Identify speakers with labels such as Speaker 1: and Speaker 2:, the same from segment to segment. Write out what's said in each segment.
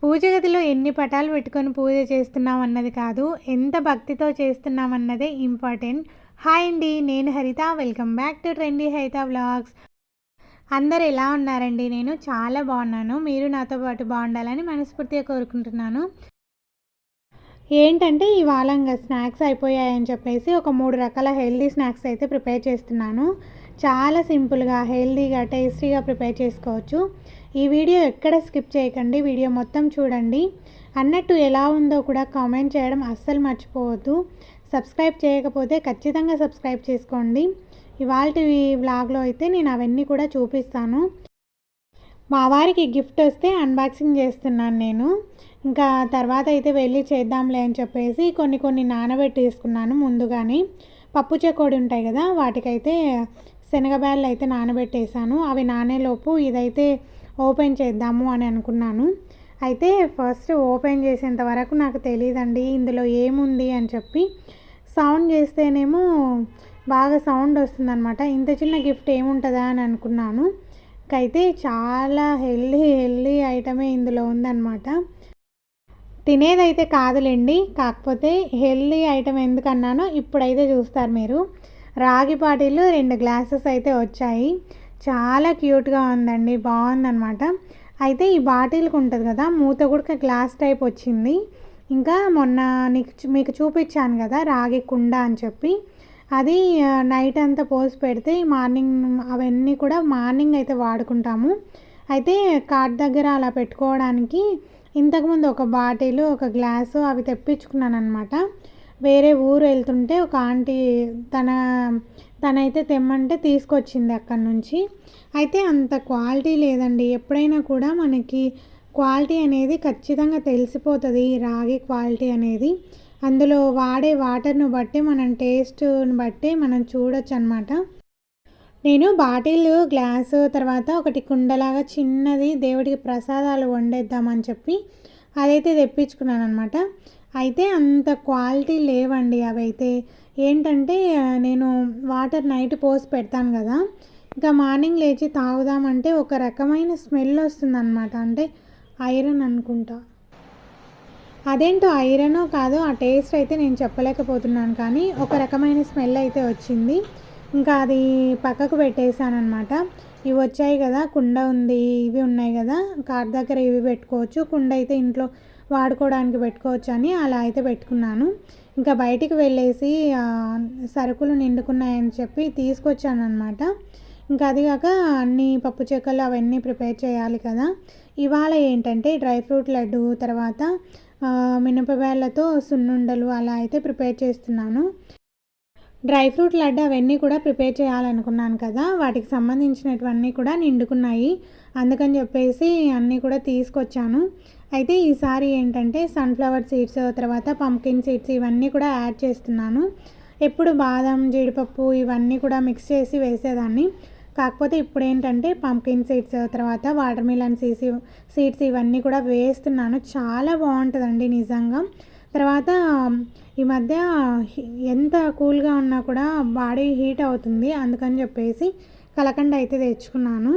Speaker 1: పూజ గదిలో ఎన్ని పటాలు పెట్టుకొని పూజ చేస్తున్నాం అన్నది కాదు ఎంత భక్తితో చేస్తున్నాం అన్నదే ఇంపార్టెంట్. హాయ్ అండి నేను Haritha. Welcome back to trendy Haritha vlogs. అందరు ఎలా ఉన్నారండి? నేను చాలా బాగున్నాను. మీరు నాతో పాటు బాగుండాలని మనస్ఫూర్తిగా కోరుకుంటున్నాను. ఏంటంటే ఇవాళ ఇంకా స్నాక్స్ అయిపోయాయని చెప్పేసి ఒక మూడు రకాల హెల్దీ స్నాక్స్ అయితే ప్రిపేర్ చేస్తున్నాను. చాలా సింపుల్గా హెల్తీగా టేస్టీగా ప్రిపేర్ చేసుకోవచ్చు. ఈ వీడియో ఎక్కడ స్కిప్ చేయకండి వీడియో మొత్తం చూడండి. అన్నట్టు ఎలా ఉందో కూడా కామెంట్ చేయడం అస్సలు మర్చిపోవద్దు. సబ్స్క్రైబ్ చేయకపోతే ఖచ్చితంగా సబ్స్క్రైబ్ చేసుకోండి. ఇవాళ వ్లాగ్లో అయితే నేను అవన్నీ కూడా చూపిస్తాను. మా వారికి గిఫ్ట్ వస్తే అన్బాక్సింగ్ చేస్తున్నాను నేను. ఇంకా తర్వాత అయితే వెళ్ళి చేద్దాంలే అని చెప్పేసి కొన్ని కొన్ని నానబెట్టి తీసుకున్నాను ముందుగానే. పప్పు చెకోడి ఉంటాయి కదా వాటికైతే శనగబ్యాళ్ళు అయితే నానబెట్టేశాను. అవి నానేలోపు ఇదైతే ఓపెన్ చేద్దాము అని అనుకున్నాను. అయితే ఫస్ట్ ఓపెన్ చేసేంత వరకు నాకు తెలియదండి ఇందులో ఏముంది అని చెప్పి. సౌండ్ చేస్తేనేమో బాగా సౌండ్ వస్తుందనమాట ఇంత చిన్న గిఫ్ట్ ఏముంటుందా అని అనుకున్నాను. అయితే చాలా హెల్దీ హెల్దీ ఐటమే ఇందులో ఉందన్నమాట. తినేదైతే కాదులేండి కాకపోతే హెల్దీ ఐటమ్ ఎందుకన్నానో ఇప్పుడైతే చూస్తారు మీరు. రాగి బాటిల్ రెండు గ్లాసెస్ అయితే వచ్చాయి. చాలా క్యూట్గా ఉందండి. బాగుందనమాట అయితే ఈ బాటిల్కి ఉంటుంది కదా మూత కూడా గ్లాస్ టైప్ వచ్చింది. ఇంకా మొన్న నీకు మీకు చూపించాను కదా రాగి కుండ అని చెప్పి. అది నైట్ అంతా పోసి పెడితే మార్నింగ్ అవన్నీ కూడా మార్నింగ్ అయితే వాడుకుంటాము. అయితే కాట్ దగ్గర అలా పెట్టుకోవడానికి ఇంతకుముందు ఒక బాటిల్ ఒక గ్లాసు అవి తెప్పించుకున్నాను అనమాట వేరే ఊరు వెళ్తుంటే ఒక ఆంటీ తన తనైతే తెమ్మంటే తీసుకొచ్చింది అక్కడి నుంచి. అయితే అంత క్వాలిటీ లేదండి. ఎప్పుడైనా కూడా మనకి క్వాలిటీ అనేది ఖచ్చితంగా తెలిసిపోతుంది రాగి క్వాలిటీ అనేది. అందులో వాడే వాటర్ను బట్టి మనం టేస్ట్ని బట్టి మనం చూడొచ్చు అనమాట నేను బాటిల్ గ్లాసు తర్వాత ఒకటి కుండలాగా చిన్నది దేవుడికి ప్రసాదాలు వండేద్దామని చెప్పి అదైతే తెప్పించుకున్నాను అనమాట అయితే అంత క్వాలిటీ లేవండి అవైతే. ఏంటంటే నేను వాటర్ నైట్ పోసి పెడతాను కదా. ఇంకా మార్నింగ్ లేచి తాగుదామంటే ఒక రకమైన స్మెల్ వస్తుందన్నమాట. అంటే ఐరన్ అనుకుంటా. అదేంటో ఐరనో కాదో ఆ టేస్ట్ అయితే నేను చెప్పలేకపోతున్నాను. కానీ ఒక రకమైన స్మెల్ అయితే వచ్చింది. ఇంకా అది పక్కకు పెట్టేశానమాట ఇవి వచ్చాయి కదా కుండ ఉంది ఇవి ఉన్నాయి కదా. కార్ దగ్గర ఇవి పెట్టుకోవచ్చు. కుండ అయితే ఇంట్లో వాడుకోవడానికి పెట్టుకోవచ్చు అని అలా అయితే పెట్టుకున్నాను. ఇంకా బయటికి వెళ్ళేసి సరుకులు నిండుకున్నాయని చెప్పి తీసుకొచ్చాను అనమాట ఇంకా అదిగాక అన్ని పప్పు చెక్కలు అవన్నీ ప్రిపేర్ చేయాలి కదా. ఇవాళ ఏంటంటే డ్రై ఫ్రూట్ లడ్డు తర్వాత మినపవేళ్ళతో సున్నుండలు అలా అయితే ప్రిపేర్ చేస్తున్నాను. డ్రై ఫ్రూట్ లడ్డు అవన్నీ కూడా ప్రిపేర్ చేయాలనుకున్నాను కదా. వాటికి సంబంధించినటువన్నీ కూడా నిండుకున్నాయి. అందుకని చెప్పేసి అన్నీ కూడా తీసుకొచ్చాను. అయితే ఈసారి ఏంటంటే సన్ఫ్లవర్ సీడ్స్ తర్వాత పంకిన్ సీడ్స్ ఇవన్నీ కూడా యాడ్ చేస్తున్నాను. ఎప్పుడు బాదం జీడిపప్పు ఇవన్నీ కూడా మిక్స్ చేసి వేసేదాన్ని. కాకపోతే ఇప్పుడు ఏంటంటే పంకిన్ సీడ్స్ తర్వాత వాటర్ మిలన్ సీడ్స్ సీడ్స్ ఇవన్నీ కూడా వేస్తున్నాను. చాలా బాగుంటుందండి నిజంగా. తర్వాత ఈ మధ్య ఎంత కూల్గా ఉన్నా కూడా బాడీ హీట్ అవుతుంది అందుకని చెప్పేసి కలకండ అయితే తెచ్చుకున్నాను.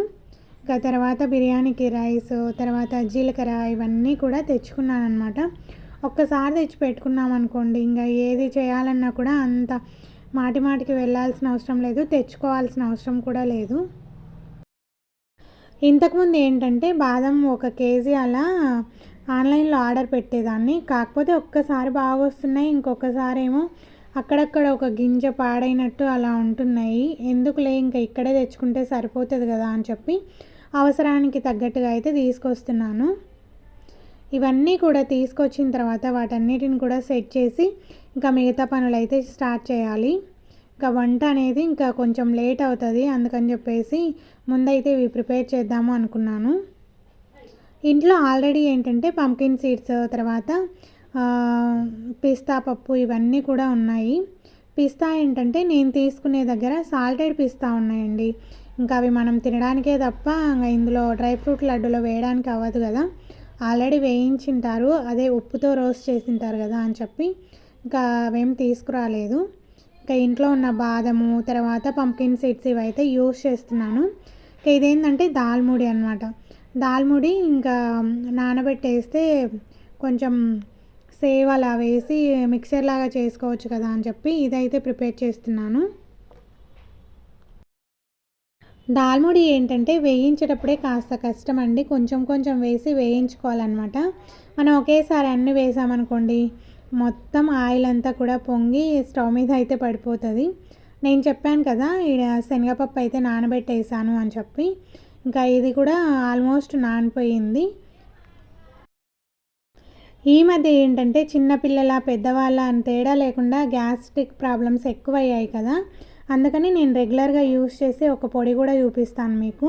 Speaker 1: ఇంకా తర్వాత బిర్యానీకి రైస్ తర్వాత జీలకర్ర ఇవన్నీ కూడా తెచ్చుకున్నాను అనమాట ఒక్కసారి తెచ్చి పెట్టుకున్నాం అనుకోండి ఇంకా ఏది చేయాలన్నా కూడా అంత మాటి మాటికి వెళ్ళాల్సిన అవసరం లేదు తెచ్చుకోవాల్సిన అవసరం కూడా లేదు. ఇంతకుముందు ఏంటంటే బాదం ఒక కేజీ అలా ఆన్లైన్లో ఆర్డర్ పెట్టేదాన్ని. కాకపోతే ఒక్కసారి బాగా వస్తున్నాయి ఇంకొకసారి ఏమో అక్కడక్కడ ఒక గింజ పాడైనట్టు అలా ఉంటున్నాయి. ఎందుకులే ఇంకా ఇక్కడే తెచ్చుకుంటే సరిపోతుంది కదా అని చెప్పి అవసరానికి తగ్గట్టుగా అయితే తీసుకొస్తున్నాను. ఇవన్నీ కూడా తీసుకొచ్చిన తర్వాత వాటన్నిటిని కూడా సెట్ చేసి ఇంకా మిగతా పనులు అయితే స్టార్ట్ చేయాలి. ఇంకా వంట అనేది ఇంకా కొంచెం లేట్ అవుతుంది అందుకని చెప్పేసి ముందైతే ఇవి ప్రిపేర్ చేద్దాము అనుకున్నాను. ఇంట్లో ఆల్రెడీ ఏంటంటే పంకిన్ సీడ్స్ తర్వాత పిస్తా పప్పు ఇవన్నీ కూడా ఉన్నాయి. పిస్తా ఏంటంటే నేను తీసుకునే దగ్గర సాల్టెడ్ పిస్తా ఉన్నాయండి. ఇంకా అవి మనం తినడానికే తప్ప ఇంకా ఇందులో డ్రై ఫ్రూట్ లడ్డులో వేయడానికి అవ్వదు కదా. ఆల్రెడీ వేయించింటారు. అదే ఉప్పుతో రోస్ట్ చేసింటారు కదా అని చెప్పి ఇంకా అవేం తీసుకురాలేదు. ఇంకా ఇంట్లో ఉన్న బాదము తర్వాత పంకిన్ సీడ్స్ ఇవైతే యూస్ చేస్తున్నాను. ఇంకా ఇదేంటంటే దాల్ముడి అనమాట దాల్ముడి ఇంకా నానబెట్టేస్తే కొంచెం సేవ్ అలా వేసి మిక్సర్ లాగా చేసుకోవచ్చు కదా అని చెప్పి ఇదైతే ప్రిపేర్ చేస్తున్నాను. దాల్ముడి ఏంటంటే వేయించేటప్పుడే కాస్త కష్టం అండి కొంచెం కొంచెం వేసి వేయించుకోవాలన్నమాట. మనం ఒకేసారి అన్నీ వేసామనుకోండి మొత్తం ఆయిల్ అంతా కూడా పొంగి స్టవ్ మీద అయితే పడిపోతుంది. నేను చెప్పాను కదా ఈడ శనగపప్పు అయితే నానబెట్టేసాను అని చెప్పి ఇంకా ఇది కూడా ఆల్మోస్ట్ నానిపోయింది. ఈ మధ్య ఏంటంటే చిన్నపిల్లల పెద్దవాళ్ళ అని తేడా లేకుండా గ్యాస్ట్రిక్ ప్రాబ్లమ్స్ ఎక్కువయ్యాయి కదా. అందుకని నేను రెగ్యులర్గా యూస్ చేసి ఒక పొడి కూడా చూపిస్తాను మీకు.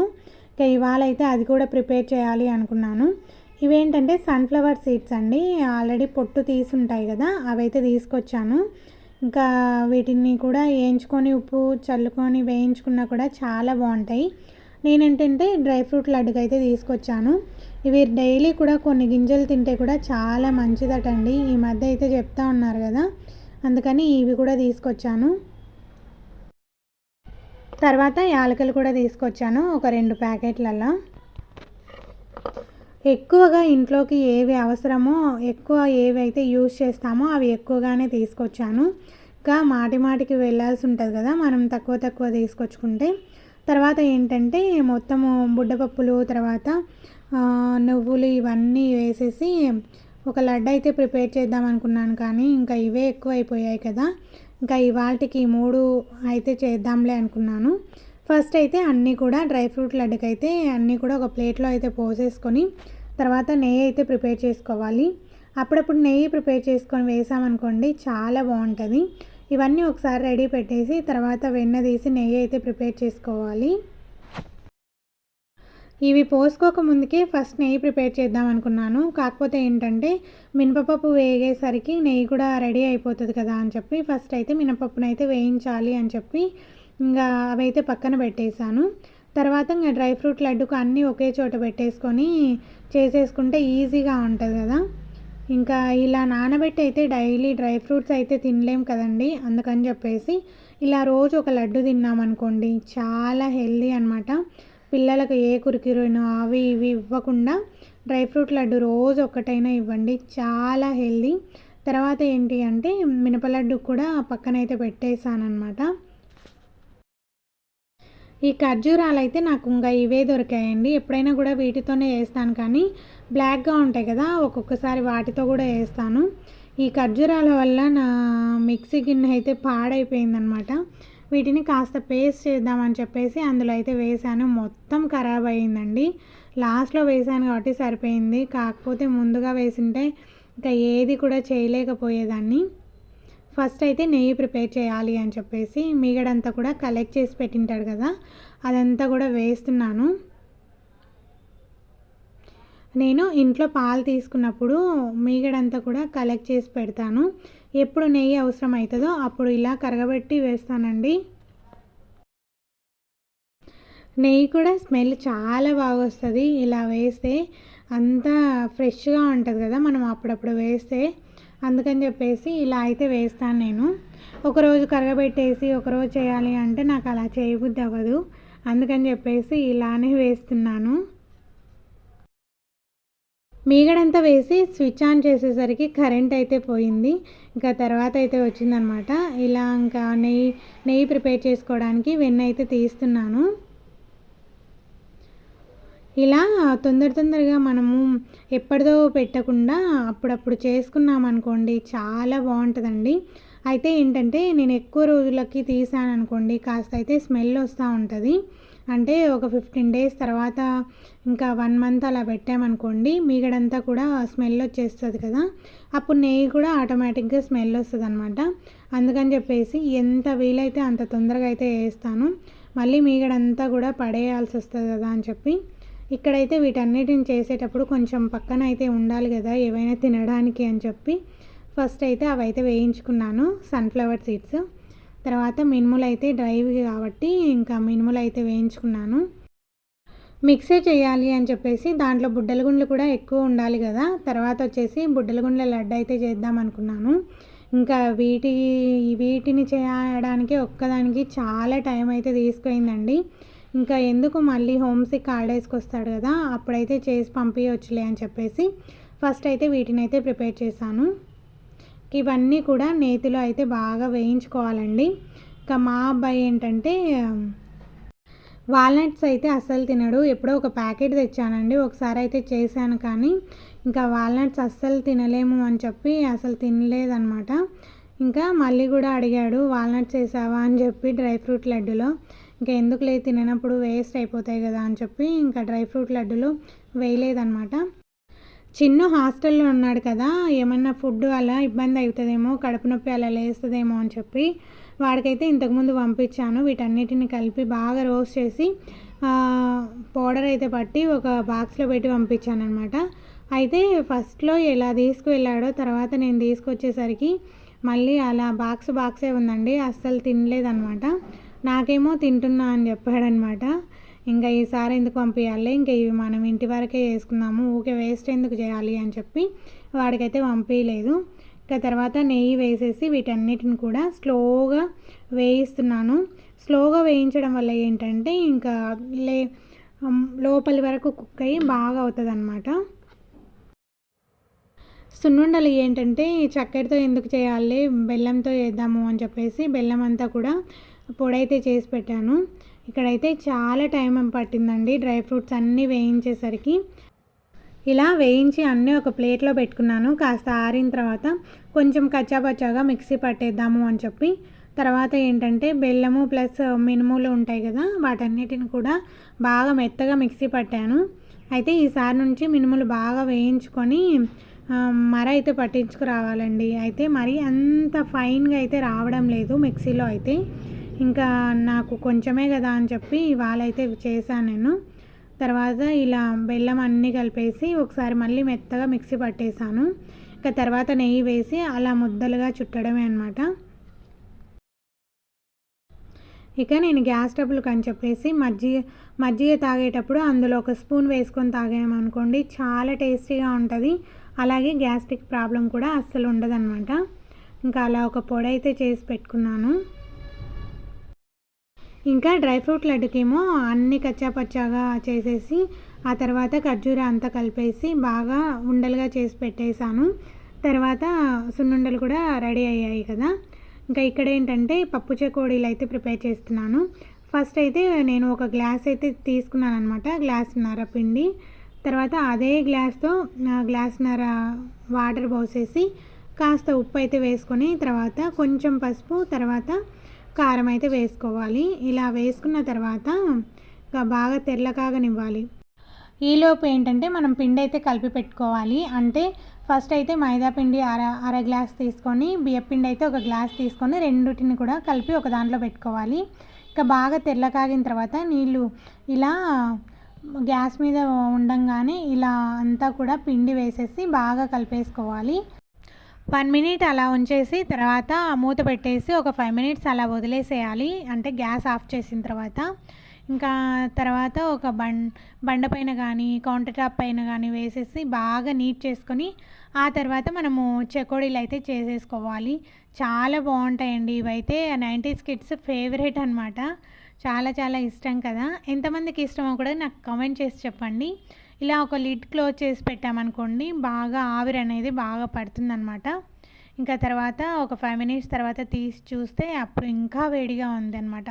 Speaker 1: ఇంకా ఇవాళ అయితే అది కూడా ప్రిపేర్ చేయాలి అనుకున్నాను. ఇవేంటంటే సన్ఫ్లవర్ సీడ్స్ అండి. ఆల్రెడీ పొట్టు తీసుంటాయి కదా అవైతే తీసుకొచ్చాను. ఇంకా వీటిని కూడా వేయించుకొని ఉప్పు చల్లుకొని వేయించుకున్నా కూడా చాలా బాగుంటాయి. నేనేంటంటే డ్రై ఫ్రూట్ లడ్డుగా అయితే తీసుకొచ్చాను. ఇవి డైలీ కూడా కొన్ని గింజలు తింటే కూడా చాలా మంచిదటండి. ఈ మధ్య అయితే చెప్తా ఉన్నారు కదా అందుకని ఇవి కూడా తీసుకొచ్చాను. తర్వాత యాలకలు కూడా తీసుకొచ్చాను ఒక రెండు ప్యాకెట్లలో. ఎక్కువగా ఇంట్లోకి ఏవి అవసరమో ఎక్కువ ఏవి అయితే యూజ్ చేస్తామో అవి ఎక్కువగానే తీసుకొచ్చాను. ఇంకా మాటి మాటికి వెళ్ళాల్సి ఉంటుంది కదా మనం తక్కువ తక్కువ తీసుకొచ్చుకుంటే. తర్వాత ఏంటంటే మొత్తము బుడ్డపప్పులు తర్వాత నువ్వులు ఇవన్నీ వేసేసి ఒక లడ్డు అయితే ప్రిపేర్ చేద్దాం అనుకున్నాను కానీ ఇంకా ఇవే ఎక్కువ అయిపోయాయి కదా. ఇంకా ఇవాళకి మూడు అయితే చేద్దాంలే అనుకున్నాను. ఫస్ట్ అయితే అన్నీ కూడా డ్రై ఫ్రూట్ లడ్డుకైతే అన్నీ కూడా ఒక ప్లేట్లో అయితే పోసేసుకొని తర్వాత నెయ్యి అయితే ప్రిపేర్ చేసుకోవాలి. అప్పుడప్పుడు నెయ్యి ప్రిపేర్ చేసుకొని వేసామనుకోండి చాలా బాగుంటుంది. ఇవన్నీ ఒకసారి రెడీ పెట్టేసి తర్వాత వెన్న తీసి నెయ్యి అయితే ప్రిపేర్ చేసుకోవాలి. ఇవి పోసుకోక ముందుకే ఫస్ట్ నెయ్యి ప్రిపేర్ చేద్దాం అనుకున్నాను. కాకపోతే ఏంటంటే మినపప్పు వేగేసరికి నెయ్యి కూడా రెడీ అయిపోతుంది కదా అని చెప్పి ఫస్ట్ అయితే మినపప్పును అయితే వేయించాలి అని చెప్పి ఇంకా అవైతే పక్కన పెట్టేశాను. తర్వాత ఇంకా డ్రై ఫ్రూట్ లడ్డుకు అన్నీ ఒకే చోట పెట్టేసుకొని చేసేసుకుంటే ఈజీగా ఉంటుంది కదా. ఇంకా ఇలా నానబెట్టి అయితే డైలీ డ్రై ఫ్రూట్స్ అయితే తినలేం కదండి. అందుకని చెప్పేసి ఇలా రోజు ఒక లడ్డు తిన్నామనుకోండి చాలా హెల్దీ అనమాట పిల్లలకు ఏ కురికిరోయినో అవి ఇవి ఇవ్వకుండా డ్రై ఫ్రూట్ లడ్డు రోజు ఒక్కటైనా ఇవ్వండి. చాలా హెల్దీ. తర్వాత ఏంటి అంటే మినప లడ్డు కూడా పక్కనైతే పెట్టేశానమాట ఈ ఖర్జూరాలు అయితే నాకు ఇంకా ఇవే దొరికాయండి. ఎప్పుడైనా కూడా వీటితోనే వేస్తాను కానీ బ్లాక్గా ఉంటాయి కదా ఒక్కొక్కసారి వాటితో కూడా వేస్తాను. ఈ ఖర్జూరాల వల్ల నా మిక్సీ గిన్నె అయితే పాడైపోయిందనమాట వీటిని కాస్త పేస్ట్ చేద్దామని చెప్పేసి అందులో అయితే వేసాను. మొత్తం ఖరాబ్ అయ్యిందండి. లాస్ట్లో వేసాను కాబట్టి సరిపోయింది. కాకపోతే ముందుగా వేసింటే ఇంకా ఏది కూడా చేయలేకపోయేదాన్ని. ఫస్ట్ అయితే నెయ్యి ప్రిపేర్ చేయాలి అని చెప్పేసి మిగడంతా కూడా కలెక్ట్ చేసి పెట్టింటాడు కదా అదంతా కూడా వేస్తున్నాను. నేను ఇంట్లో పాలు తీసుకున్నప్పుడు మీగడంతా కూడా కలెక్ట్ చేసి పెడతాను. ఎప్పుడు నెయ్యి అవసరం అవుతుందో అప్పుడు ఇలా కరగబెట్టి వేస్తానండి. నెయ్యి కూడా స్మెల్ చాలా బాగా వస్తుంది. ఇలా వేస్తే అంతా ఫ్రెష్గా ఉంటుంది కదా మనం అప్పుడప్పుడు వేస్తే. అందుకని చెప్పేసి ఇలా అయితే వేస్తాను నేను. ఒకరోజు కరగబెట్టేసి ఒకరోజు చేయాలి అంటే నాకు అలా చేయబుద్ధి అవ్వదు. అందుకని చెప్పేసి ఇలానే వేస్తున్నాను. మీగడంతా వేసి స్విచ్ ఆన్ చేసేసరికి కరెంట్ అయితే పోయింది. ఇంకా తర్వాత అయితే వచ్చిందనమాట. ఇలా ఇంకా నెయ్యి నెయ్యి ప్రిపేర్ చేసుకోవడానికి వెన్న అయితే తీస్తున్నాను. ఇలా తొందర తొందరగా మనము ఎప్పటిదో పెట్టకుండా అప్పుడప్పుడు చేసుకున్నాం అనుకోండి చాలా బాగుంటుందండి. అయితే ఏంటంటే నేను ఎక్కువ రోజులకి తీసాను అనుకోండి కాస్త అయితే స్మెల్ వస్తూ ఉంటుంది. అంటే ఒక ఫిఫ్టీన్ డేస్ తర్వాత ఇంకా వన్ మంత్ అలా పెట్టామనుకోండి మీగడంతా కూడా స్మెల్ వచ్చేస్తుంది కదా. అప్పుడు నెయ్యి కూడా ఆటోమేటిక్గా స్మెల్ వస్తుంది అనమాట అందుకని చెప్పేసి ఎంత వీలైతే అంత తొందరగా అయితే వేస్తాను. మళ్ళీ మీగడంతా కూడా పడేయాల్సి వస్తుంది కదా అని చెప్పి. ఇక్కడైతే వీటన్నిటిని చేసేటప్పుడు కొంచెం పక్కన అయితే ఉండాలి కదా ఏవైనా తినడానికి అని చెప్పి. ఫస్ట్ అయితే అవైతే వేయించుకున్నాను సన్ఫ్లవర్ సీడ్స్ తర్వాత మినుములు అయితే డ్రైవ్ కాబట్టి ఇంకా మినుములు అయితే వేయించుకున్నాను. మిక్సే చేయాలి అని చెప్పేసి దాంట్లో బుడ్డల గుండ్లు కూడా ఎక్కువ ఉండాలి కదా తర్వాత వచ్చేసి బుడ్డల గుండ్ల లడ్డు అయితే చేద్దాం అనుకున్నాను. ఇంకా వీటి వీటిని చేయడానికి ఒక్కదానికి చాలా టైం అయితే తీసుకుపోయిందండి. ఇంకా ఎందుకు మళ్ళీ హోమ్ సిక్ వస్తాడు కదా అప్పుడైతే చేసి పంపించవచ్చులే అని చెప్పేసి ఫస్ట్ అయితే వీటిని అయితే ప్రిపేర్ చేశాను. ఇవన్నీ కూడా నేతిలో అయితే బాగా వేయించుకోవాలండి. ఇంకా మా అబ్బాయి ఏంటంటే వాల్నట్స్ అయితే అస్సలు తినడు. ఎప్పుడో ఒక ప్యాకెట్ తెచ్చానండి. ఒకసారి అయితే చేశాను కానీ ఇంకా వాల్నట్స్ అస్సలు తినలేము అని చెప్పి అసలు తినలేదనమాట ఇంకా మళ్ళీ కూడా అడిగాడు వాల్నట్స్ వేసావా? అని చెప్పి డ్రై ఫ్రూట్ లడ్డులో ఇంకా ఎందుకు లేదు తిననప్పుడు వేస్ట్ అయిపోతాయి కదా? అని చెప్పి ఇంకా డ్రై ఫ్రూట్ లడ్డులో వేయలేదనమాట చిన్న హాస్టల్లో ఉన్నాడు కదా ఏమన్నా ఫుడ్ అలా ఇబ్బంది అవుతుందేమో కడుపు నొప్పి అలా లేస్తుందేమో అని చెప్పి వాడికైతే ఇంతకుముందు పంపించాను. వీటన్నిటిని కలిపి బాగా రోస్ట్ చేసి పౌడర్ అయితే పట్టి ఒక బాక్స్లో పెట్టి పంపించాను అనమాట అయితే ఫస్ట్లో ఎలా తీసుకువెళ్ళాడో తర్వాత నేను తీసుకొచ్చేసరికి మళ్ళీ అలా బాక్స్ బాక్సే ఉందండి అస్సలు తినలేదనమాట నాకేమో తింటున్నా అని చెప్పాడనమాట ఇంకా ఈసారి ఎందుకు పంపించాలి ఇంకా ఇవి మనం ఇంటి వరకే వేసుకున్నాము ఊకే వేస్ట్ ఎందుకు చేయాలి అని చెప్పి వాడికైతే పంపించలేదు ఇంకా తర్వాత నెయ్యి వేసేసి వీటన్నిటిని కూడా స్లోగా వేయిస్తున్నాను. స్లోగా వేయించడం వల్ల ఏంటంటే ఇంకా లే లోపలి వరకు కుక్ అయ్యి బాగా అవుతుంది అనమాట సున్నుండలు ఏంటంటే చక్కెరతో ఎందుకు చేయాలి? బెల్లంతో చేద్దాము అని చెప్పేసి బెల్లం అంతా కూడా పొడైతే చేసి పెట్టాను. ఇక్కడైతే చాలా టైం పట్టిందండి. డ్రై ఫ్రూట్స్ అన్నీ వేయించేసరికి ఇలా వేయించి అన్నీ ఒక ప్లేట్లో పెట్టుకున్నాను. కాస్త ఆరిన తర్వాత కొంచెం కచ్చాపచ్చాగా మిక్సీ పట్టేద్దాము అని చెప్పి. తర్వాత ఏంటంటే బెల్లము ప్లస్ మినుములు ఉంటాయి కదా వాటన్నిటిని కూడా బాగా మెత్తగా మిక్సీ పట్టాను. అయితే ఈసారి నుంచి మినుములు బాగా వేయించుకొని మర అయితే పట్టించుకురావాలండి. అయితే మరి అంత ఫైన్గా అయితే రావడం లేదు మిక్సీలో అయితే. ఇంకా నాకు కొంచెమే కదా అని చెప్పి వాళ్ళైతే చేశాను నేను. తర్వాత ఇలా బెల్లం అన్నీ కలిపేసి ఒకసారి మళ్ళీ మెత్తగా మిక్సీ పట్టేశాను. ఇంకా తర్వాత నెయ్యి వేసి అలా ముద్దలుగా చుట్టడమే అనమాట ఇక నేను గ్యాస్ ట్రబుల్కి అని చెప్పేసి మజ్జిగ మజ్జిగ తాగేటప్పుడు అందులో ఒక స్పూన్ వేసుకొని తాగామనుకోండి చాలా టేస్టీగా ఉంటుంది. అలాగే గ్యాస్ట్రిక్ ప్రాబ్లం కూడా అస్సలు ఉండదన్నమాట. ఇంకా అలా ఒక పొడి అయితే చేసి పెట్టుకున్నాను. ఇంకా డ్రై ఫ్రూట్ లడ్డుకేమో అన్ని కచ్చాపచ్చాగా చేసేసి ఆ తర్వాత ఖర్జూర అంతా కలిపేసి బాగా ఉండలుగా చేసి పెట్టేశాను. తర్వాత సున్నుండలు కూడా రెడీ అయ్యాయి కదా. ఇంకా ఇక్కడ ఏంటంటే పప్పు చెకోడీలు అయితే ప్రిపేర్ చేస్తున్నాను. ఫస్ట్ అయితే నేను ఒక గ్లాస్ అయితే తీసుకున్నాను అనమాట గ్లాస్న్నర పిండి. తర్వాత అదే గ్లాస్తో గ్లాస్న్నర వాటర్ పోసేసి కాస్త ఉప్పు అయితే వేసుకొని తర్వాత కొంచెం పసుపు తర్వాత కారం అయితే వేసుకోవాలి. ఇలా వేసుకున్న తర్వాత బాగా తెల్లకాగనివ్వాలి ఈలోపు ఏంటంటే మనం పిండి అయితే కలిపి పెట్టుకోవాలి. అంటే ఫస్ట్ అయితే మైదా పిండి అర అర గ్లాస్ తీసుకొని బియ్యపిండి అయితే ఒక గ్లాస్ తీసుకొని రెండుటిని కూడా కలిపి ఒక దాంట్లో పెట్టుకోవాలి. ఇంకా బాగా తెల్లకాగిన తర్వాత నీళ్ళు ఇలా గ్యాస్ మీద ఉండంగానే ఇలా అంతా కూడా పిండి వేసేసి బాగా కలిపేసుకోవాలి. వన్ మినిట్ అలా ఉంచేసి తర్వాత మూత పెట్టేసి ఒక ఫైవ్ మినిట్స్ అలా వదిలేసేయాలి. అంటే గ్యాస్ ఆఫ్ చేసిన తర్వాత. ఇంకా తర్వాత ఒక బం బండ పైన కానీ కౌంటర్ టాప్ పైన కానీ వేసేసి బాగా నీట్ చేసుకొని ఆ తర్వాత మనము చెకోడీలు అయితే చేసేసుకోవాలి. చాలా బాగుంటాయండి. ఇవైతే నైంటీస్ కిడ్స్ ఫేవరెట్ అనమాట చాలా చాలా ఇష్టం కదా. ఎంతమందికి ఇష్టమో కూడా నాకు కామెంట్ చేసి చెప్పండి. ఇలా ఒక లిడ్ క్లోజ్ చేసి పెట్టామనుకోండి బాగా ఆవిరి అనేది బాగా పడుతుందనమాట ఇంకా తర్వాత ఒక ఫైవ్ మినిట్స్ తర్వాత తీసి చూస్తే అప్పుడు ఇంకా వేడిగా ఉందన్నమాట.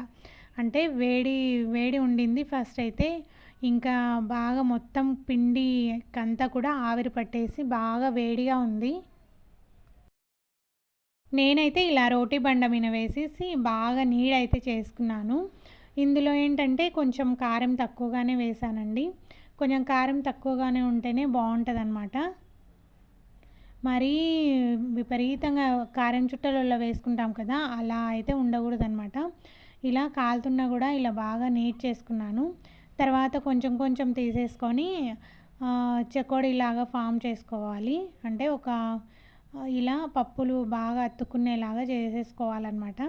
Speaker 1: అంటే వేడి వేడి ఉండింది ఫస్ట్ అయితే ఇంకా బాగా మొత్తం పిండి కంతా కూడా ఆవిరి పట్టేసి బాగా వేడిగా ఉంది. నేనైతే ఇలా రోటీ బండ మీద వేసేసి బాగా నీడైతే చేసుకున్నాను. ఇందులో ఏంటంటే కొంచెం కారం తక్కువగానే వేసానండి. కొంచెం కారం తక్కువగానే ఉంటేనే బాగుంటుంది అనమాట మరీ విపరీతంగా కారం చుట్టలలో వేసుకుంటాం కదా అలా అయితే ఉండకూడదు అనమాట ఇలా కాలుతున్నా కూడా ఇలా బాగా నీట్ చేసుకున్నాను. తర్వాత కొంచెం కొంచెం తీసేసుకొని చకోడీలాగా ఫామ్ చేసుకోవాలి. అంటే ఒక ఇలా పప్పులు బాగా అత్తుకునేలాగా చేసేసుకోవాలన్నమాట.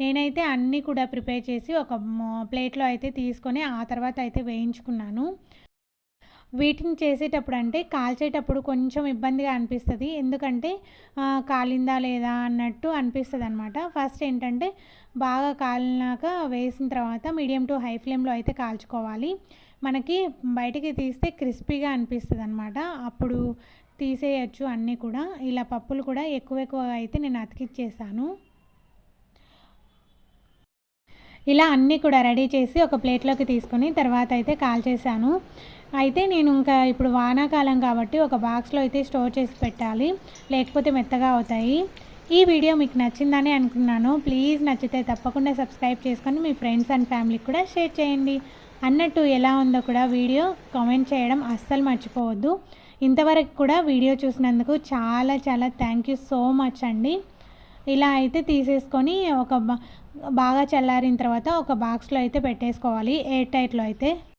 Speaker 1: నేనైతే అన్నీ కూడా ప్రిపేర్ చేసి ఒక ప్లేట్లో అయితే తీసుకొని ఆ తర్వాత అయితే వేయించుకున్నాను. వీటిని చేసేటప్పుడు అంటే కాల్చేటప్పుడు కొంచెం ఇబ్బందిగా అనిపిస్తుంది. ఎందుకంటే కాలిందా లేదా అన్నట్టు అనిపిస్తుంది అనమాట ఫస్ట్ ఏంటంటే బాగా కాలినాక వేసిన తర్వాత మీడియం టు హై ఫ్లేమ్లో అయితే కాల్చుకోవాలి. మనకి బయటికి తీస్తే క్రిస్పీగా అనిపిస్తుంది అనమాట అప్పుడు తీసేయచ్చు అన్నీ కూడా. ఇలా పప్పులు కూడా ఎక్కువ ఎక్కువ అయితే నేను అతికిచ్చేసాను. ఇలా అన్నీ కూడా రెడీ చేసి ఒక ప్లేట్లోకి తీసుకొని తర్వాత అయితే కాల్ చేశాను. అయితే నేను ఇంకా ఇప్పుడు వానాకాలం కాబట్టి ఒక బాక్స్లో అయితే స్టోర్ చేసి పెట్టాలి. లేకపోతే మెత్తగా అవుతాయి. ఈ వీడియో మీకు నచ్చిందని అనుకున్నాను. ప్లీజ్ నచ్చితే తప్పకుండా సబ్స్క్రైబ్ చేసుకొని మీ ఫ్రెండ్స్ అండ్ ఫ్యామిలీకి కూడా షేర్ చేయండి. అన్నట్టు ఎలా ఉందో కూడా వీడియో కామెంట్ చేయడం అస్సలు మర్చిపోవద్దు. ఇంతవరకు కూడా వీడియో చూసినందుకు చాలా చాలా థ్యాంక్ యూ సో మచ్ అండి. ఇలా అయితే తీసేసుకొని ఒక బా- బాగా చల్లారిన తర్వాత ఒక బాక్స్లో అయితే పెట్టేసుకోవాలి. ఎయిర్ టైట్లో అయితే.